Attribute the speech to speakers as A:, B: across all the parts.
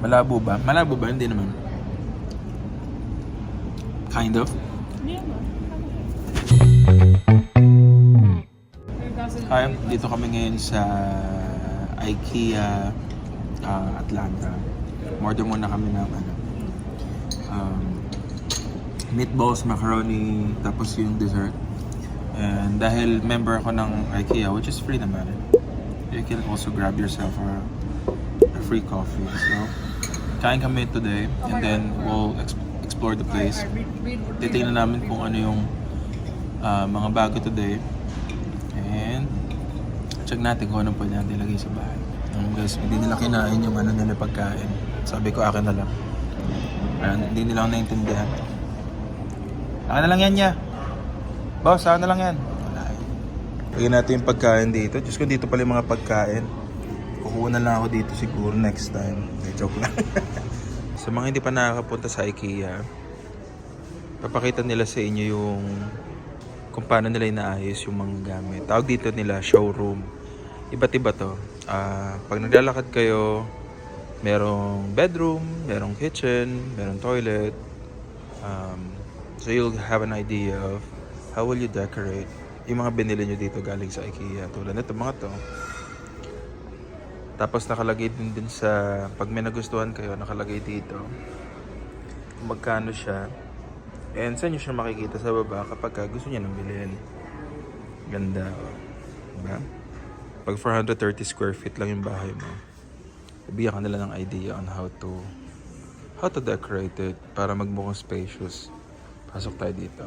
A: Malabo ba? Malabo ba? Hindi naman. Kind of. Hi, dito kami ngayon sa IKEA ah, Atlanta. Order muna kami ng ano, um, meatballs, macaroni, tapos yung dessert. And dahil member ako ng IKEA, which is free naman, you can also grab yourself a, a free coffee. So, kain kami today and then we'll ex- explore the place. Titingnan namin kung ano yung ah, mga bago today. And check natin kung anong pwede natin ilagay sa bahay. Um, guys, hindi nila kinain yung ano nila pagkain. Sabi ko akin na lang. Ayan, hindi nila ako naintindihan. Akin na lang yan, ya. Boss, akin na lang yan. Wala eh. Lagyan natin yung pagkain dito. Diyos ko, dito pala yung mga pagkain. Kukuha na lang ako dito siguro next time. Hindi, joke lang. sa mga hindi pa nakakapunta sa IKEA, papakita nila sa inyo yung kung paano nila inaayos yung mga gamit. Tawag dito nila showroom. Iba't iba to. Ah, pag naglalakad kayo, merong bedroom, merong kitchen, merong toilet. Um, so you'll have an idea of how will you decorate yung mga binili nyo dito galing sa IKEA. Tulad nito mga to. Tapos nakalagay din din sa, pag may nagustuhan kayo, nakalagay dito magkano siya. And saan nyo siya makikita sa baba kapag ka gusto niya nang bilhin. Ganda. Oh. Diba? Pag 430 square feet lang yung bahay mo, bibigyan ka nila ng idea on how to how to decorate it para magmukhang spacious. Pasok tayo dito.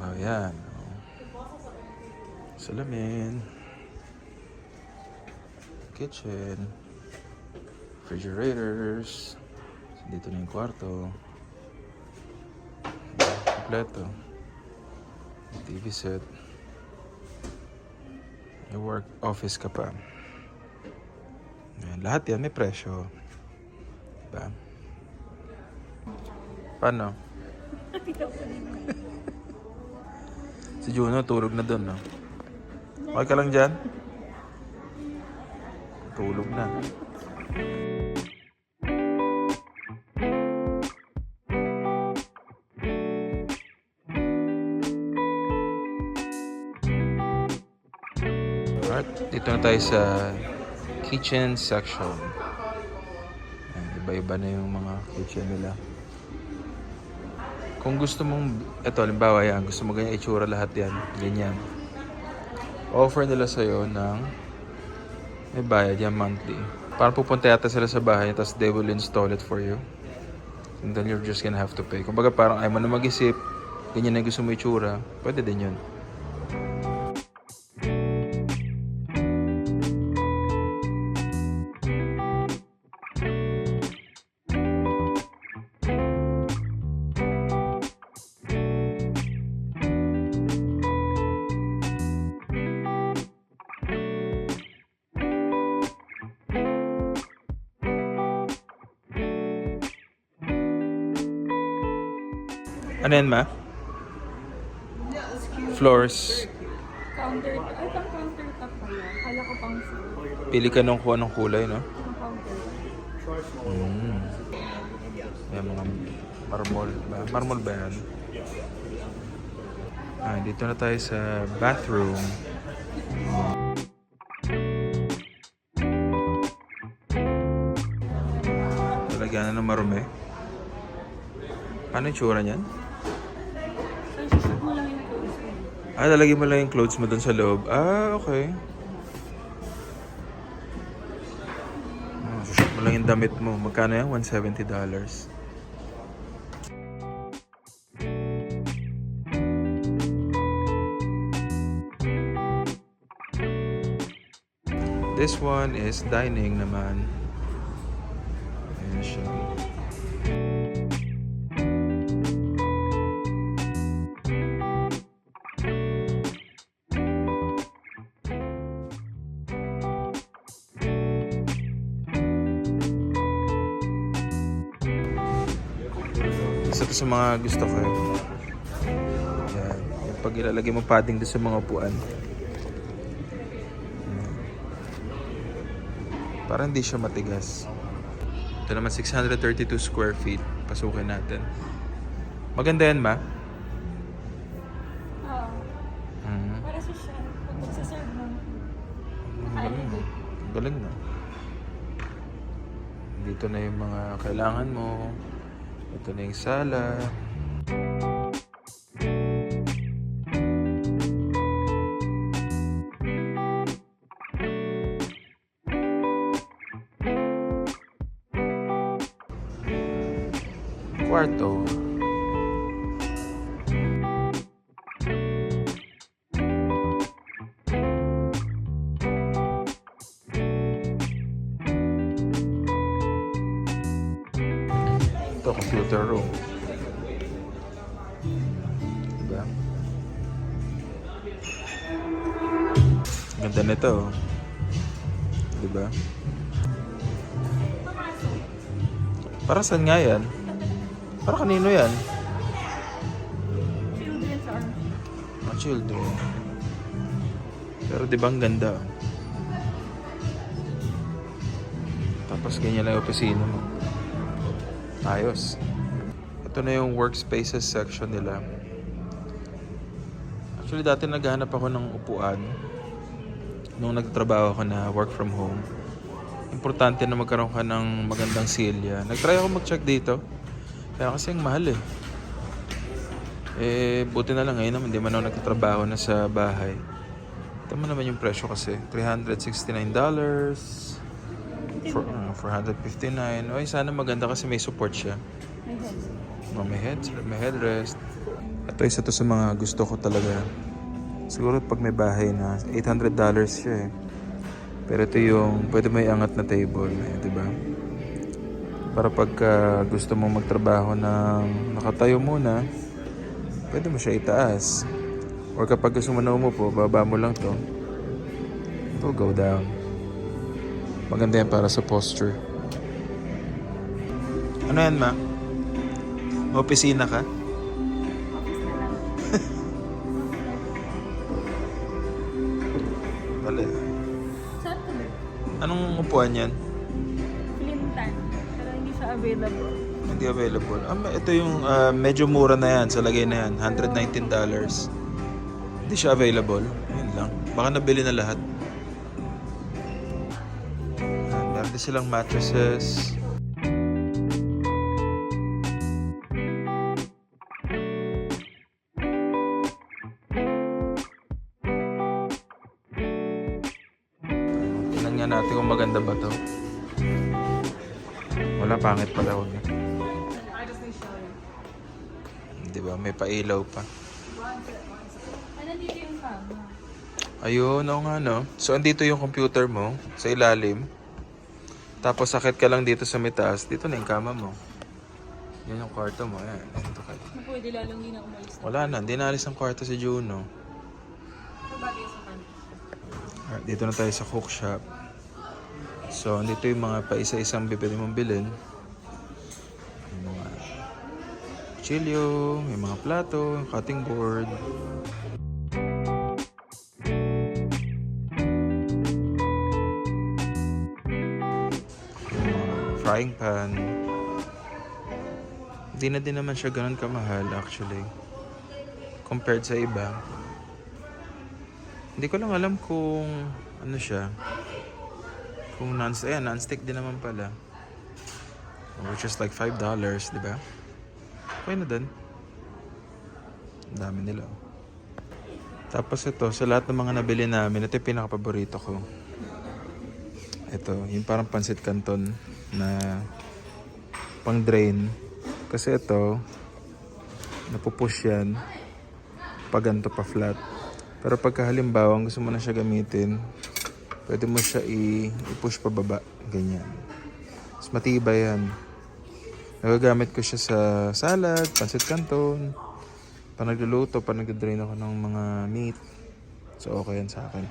A: Oh, yan. Oh. Salamin. Kitchen. Refrigerators. Dito na yung kwarto. Kompleto. TV set. May work office ka pa. Ayan, lahat yan may presyo. Diba? Paano? si Juno tulog na doon, no? Okay ka lang dyan? Tulog na. Alright, dito na tayo sa kitchen section. Iba-iba na yung mga kitchen nila. Kung gusto mong, eto, halimbawa yan, gusto mo ganyan itsura lahat yan, ganyan. Offer nila sa'yo ng may bayad yan monthly. Parang pupunta yata sila sa bahay, tapos they will install it for you. And then you're just gonna have to pay. Kumbaga parang ayaw mo na mag-isip, ganyan na gusto mo itsura, pwede din yun. Ano yan, ma? Floors.
B: Counter, ay pang counter top pala. Kala ko pang floor.
A: Pili ka nung kung anong kulay, no?
B: Pang counter.
A: Mm. Yan mga marmol ba? Marmol ba yan? Ah, dito na tayo sa bathroom. Talagyan na ng marumi. Paano yung tsura niyan?
B: Susot mo lang yung clothes mo.
A: Ah, lalagyan mo lang yung clothes mo dun sa loob. Ah, okay. Ah, susot mo lang yung damit mo. Magkano yan? $170. This one is dining naman. Isa to sa mga gusto ko. eh. Yan. Yung pag ilalagay mo padding doon sa mga upuan. Para hindi siya matigas. Ito naman 632 square feet. Pasukin natin. Maganda yan, ma?
B: Oo.
A: Mm.
B: Para sa siya, pag magsaserve mo.
A: Ang Galing, no? Ang Galing, no? Dito na yung mga kailangan mo. Ito na yung sala. Kwarto. Ganda nito. oh. Diba? Para saan nga yan? Para kanino yan?
B: Children's arm.
A: Mga children. Pero di ba ang ganda? Tapos ganyan lang yung opisina mo. Ayos. Ito na yung workspaces section nila. Actually, dati naghahanap ako ng upuan nung nagtrabaho ako na work from home. Importante na magkaroon ka ng magandang silya. Nagtry ako mag-check dito. Kaya kasi ang mahal eh. Eh, buti na lang ngayon naman, hindi man ako nagtatrabaho na sa bahay. Mo naman yung presyo kasi. $369. For, uh, 459. Oy, sana maganda kasi may support siya.
B: May headset.
A: Oh, may, head, may headrest. Ito isa to sa mga gusto ko talaga. Siguro pag may bahay na, $800 siya eh. Pero ito yung pwede may angat na table, eh, di ba? Para pagka gusto mong magtrabaho ng nakatayo muna, pwede mo siya itaas. Or kapag gusto mo na umupo, baba mo lang to. Ito, go down. Maganda yan para sa posture. Ano yan, ma? Opisina ka? Anong upuan yan?
B: Clinton. Pero hindi siya available.
A: Hindi available. Ah, ito yung ah, medyo mura na yan sa lagay na yan. $119. Hindi siya available. Yun lang. Baka nabili na lahat. Ah, Meron din silang mattresses. Maganda ba to. Wala, pangit pala. Huwag na. Di ba? May pailaw pa.
B: Ay, nandito yung kama.
A: Ayun, oo nga no. So, andito yung computer mo sa ilalim. Tapos, sakit ka lang dito sa may taas. Dito na yung kama mo. Yan yung kwarto mo. Ayan, dito ka.
B: Na pwede lalong hindi na umalis na.
A: Wala na, hindi naalis ang kwarto si Juno.
B: Sa bagay sa kanya.
A: Alright, dito na tayo sa cook shop. So, andito yung mga paisa-isang bibili mong bilhin. Yung mga chilyo, may mga plato, cutting board. Frying pan. Hindi na din naman siya ganun kamahal actually. Compared sa iba. Hindi ko lang alam kung ano siya. Kung non-stick, ayan, non-stick din naman pala. Which is like $5, di ba? Okay na din. Ang dami nila. Tapos ito, sa lahat ng mga nabili namin, ito yung pinaka-paborito ko. Ito, yung parang pansit canton na pang drain. Kasi ito, napupush yan pag ganito pa flat. Pero pagka halimbawa gusto mo na siya gamitin, pwede mo siya i-push pa baba. Ganyan. Mas matibay yan. Nagagamit ko siya sa salad, pancit canton, pa nagluluto, pa nag-drain ako ng mga meat. So okay yan sa akin.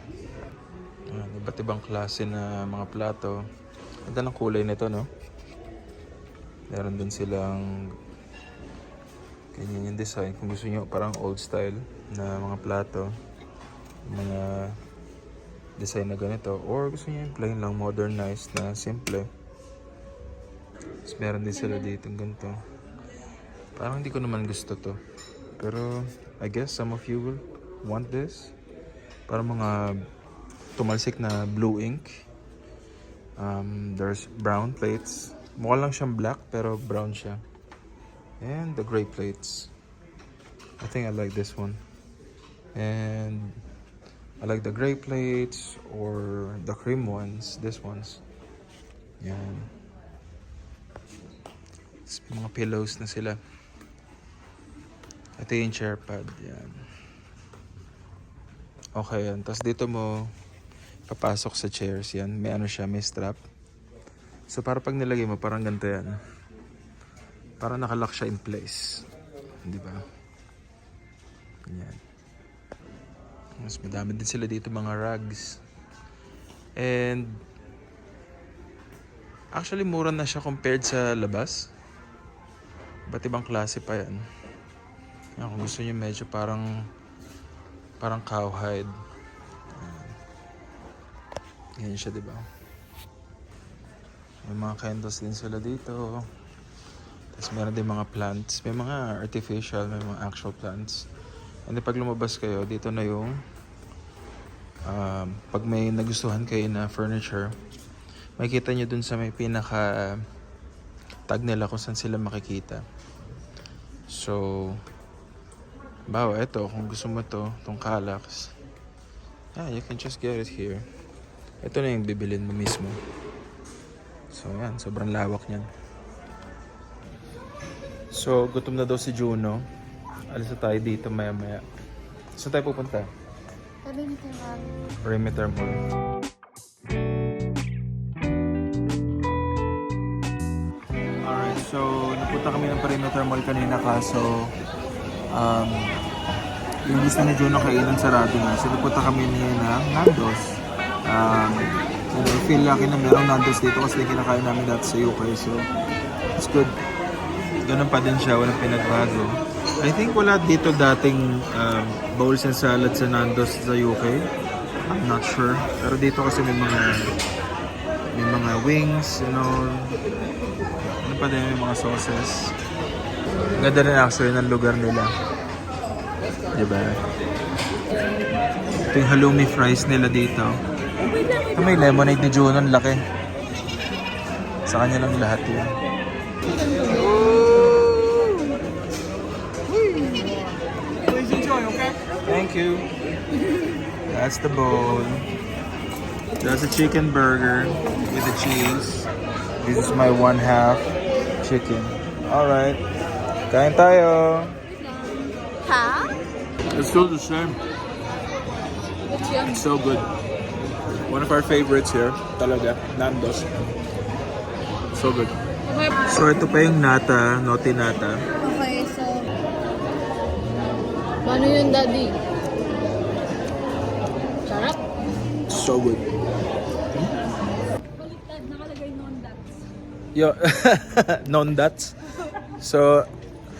A: Ayan, iba't ibang klase na mga plato. Ganda ng kulay nito, no? Meron din silang ganyan yung design. Kung gusto nyo parang old style na mga plato, mga design na ganito. Or gusto nyo yung plain lang, modernized na simple. Tapos meron din sila dito ganito. Parang hindi ko naman gusto to. Pero I guess some of you will want this. Parang mga tumalsik na blue ink. Um, there's brown plates. Mukha lang siyang black pero brown siya. And the gray plates. I think I like this one. And I like the gray plates or the cream ones. This ones. Yan. Tapos mga pillows na sila. Ito yung chair pad. Yan. Okay yan. Tapos dito mo papasok sa chairs yan. May ano siya, may strap. So para pag nilagay mo, parang ganito yan. Para nakalock siya in place. Di ba? Yan. Mas madami din sila dito mga rugs. And actually mura na siya compared sa labas. Ba't ibang klase pa yan? Yan, kung gusto niyo medyo parang parang cowhide. Ganyan siya, di ba? May mga candles din sila dito. Tapos meron din mga plants. May mga artificial, may mga actual plants. And then pag lumabas kayo, dito na yung um, pag may nagustuhan kayo na furniture, makikita nyo dun sa may pinaka tag nila kung saan sila makikita. So, bawa, ito, kung gusto mo to, tong Calax, yeah, you can just get it here. Ito na yung bibilin mo mismo. So, yan, sobrang lawak niyan. So, gutom na daw si Juno. Alis na tayo dito maya-maya. Saan tayo pupunta?
B: Ni Kaya
A: Perimeter Mall. Alright, so napunta kami ng Perimeter Mall kanina kaso um, yung gusto ni Juno kainin sarado na. So napunta kami niya ng Nando's. Um, you know, feel lucky na merong Nando's dito kasi kinakain namin dati sa UK. So it's good. Ganun pa din siya, walang pinagbago. I think wala dito dating um, bowls and salad sa Nando's sa UK. I'm not sure. Pero dito kasi may mga may mga wings, you know. Ano pa din, may mga sauces. Ganda rin actually ng lugar nila. Diba? Ito yung halloumi fries nila dito. Ito may lemonade ni Juno, ang laki. Sa kanya lang lahat yun. Thank you. That's the bowl. That's a chicken burger with the cheese. This is my one half chicken. Alright. Kain tayo.
B: Ha?
A: It's still the same. It's so good. One of our favorites here. Talaga. Nando's. So good. So ito pa yung nata, naughty nata.
B: Okay, so... Paano yun, Daddy?
A: So good.
B: Non-dots.
A: Yo, non-dots. So,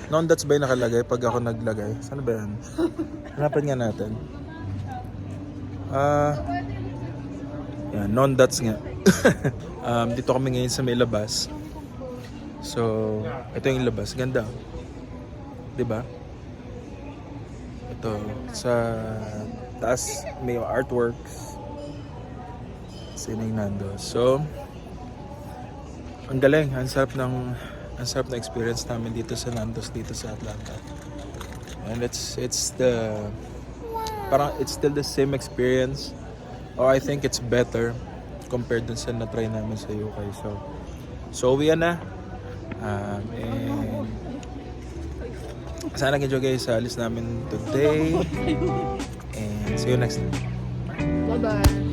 A: non-dots ba yung nakalagay pag ako naglagay? Saan ba yan? Hanapan nga natin. Ah, yan, non-dots nga. um, dito kami ngayon sa may labas. So, ito yung labas. Ganda. ba? Ito, sa taas may artworks. Sining nando. So, ang galing. Ang sarap ng ang sarap na experience namin dito sa Nando's dito sa Atlanta. And it's it's the parang it's still the same experience or I think it's better compared dun sa na-try namin sa UK. So so uwi na. Um, and sana kayo sa alis namin today. And see you next time.
B: Bye-bye.